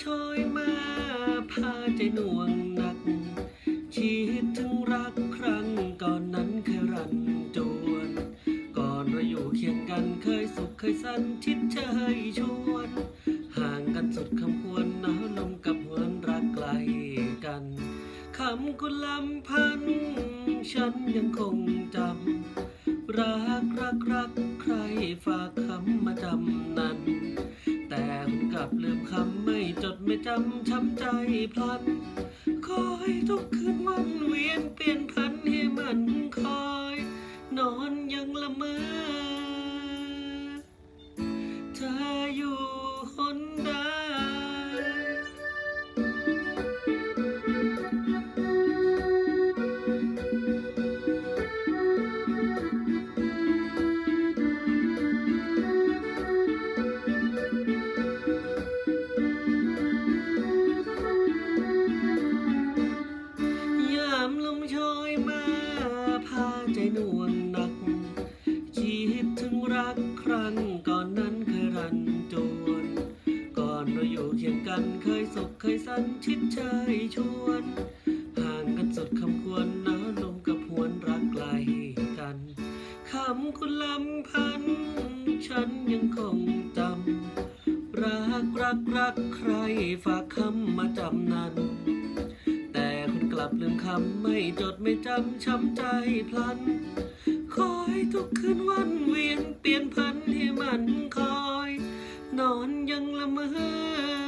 โชยมาพาใจหน่วงหนักคิดถึงรักครั้งก่อนนั้นเคยรันจวน ก่อนเราอยู่เคียงกันเคยสุขเคยสันชิดเชยชวน ห่างกันสุดคำควรหนาวลมกับหวนรักไกลกันคำกุลำพัน ฉันยังคงจำ รักรักรักใครฝากคำมาจำนั้น แต่กลับลืมคำไม่ ไม่จำช้ำใจพลันคอยทุกคืนวันเวียนเปลี่ยนพันให้มันคอย นอนยังละเมอเธออยู่หนามลมโชยมาพาใจนวงหนักคิดถึงรักครั้งก่อนนั้นเคยรันจวนก่อนเราอยู่เคียงกันเคยสุขเคยสันชิดเชยชวนห่างกันสุดคำควรหนาลมกับหวนรักไกลกันคำคุณลำพัน ฉันยังคงจำรักรักรักใครฝากคำมาจำนั้น ลับลืมคำไม่จดไม่จำช้ำใจพลัน คอยทุกคืนวันเวียนเปลี่ยนพันให้มันคอย นอนยังละเมอ